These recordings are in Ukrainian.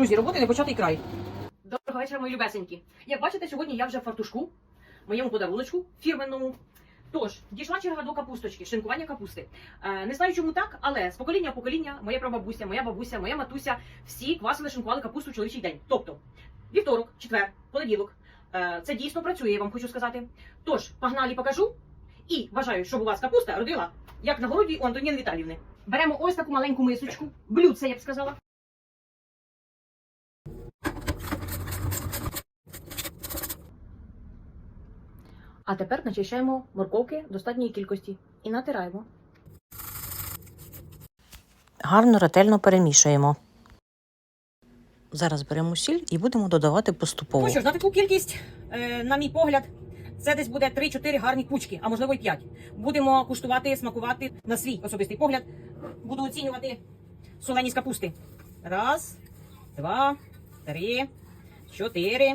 Друзі, роботи не початий край. Доброго вечора, мої любесенькі. Як бачите, сьогодні я вже в фартушку, моєму подаруночку фірменному. Тож, дійшла черга до капусточки, шинкування капусти. Е, не знаю, чому так, але з покоління в покоління, моя прабабуся, моя бабуся, моя матуся, всі квасили, шинкували капусту в чоловічий день. Тобто, вівторок, четвер, понеділок. Е, це дійсно працює, я вам хочу сказати. Тож, погнали, покажу. І вважаю, щоб у вас капуста родила, як на городі у Антоніни Віталівни. Беремо ось таку маленьку мисочку, блюдце, я б сказала. А тепер начищаємо морковки достатньої кількості і натираємо. Гарно ретельно перемішуємо. Зараз беремо сіль і будемо додавати поступово. Ну що ж, на таку кількість, е, на мій погляд, це десь буде 3-4 гарні кучки, а можливо й 5. Будемо куштувати, смакувати на свій особистий погляд. Буду оцінювати соленість капусти. Раз, два, три, чотири,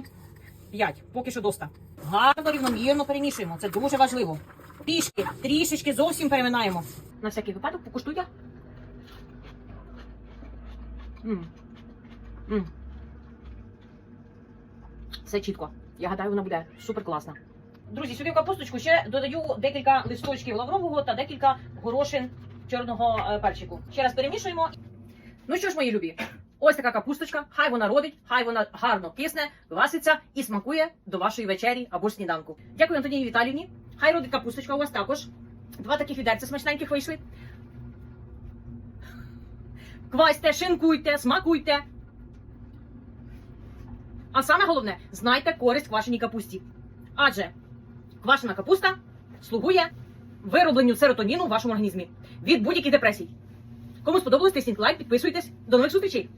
п'ять. Поки що доста. Гарно рівномірно перемішуємо. Це дуже важливо. Трішки, трішечки зовсім переминаємо. На всякий випадок покуштуйте. М. Все чітко. Я гадаю, вона буде супер класна. Друзі, сюди в капусточку ще додаю декілька листочків лаврового та декілька горошин чорного е, перчику. Ще раз перемішуємо. Ну що ж, мої любі, ось така капусточка. Хай вона родить, хай вона гарно кисне, кваситься і смакує до вашої вечері або ж сніданку. Дякую, Антоніні Віталівні. Хай родить капусточка у вас також. Два таких відерця смачненьких вийшли. Квасьте, шинкуйте, смакуйте. А саме головне, знайте користь квашеній капусті. Адже квашена капуста слугує виробленню серотоніну в вашому організмі від будь-яких депресій. Кому сподобалось, тисніть лайк, підписуйтесь. До нових зустрічей!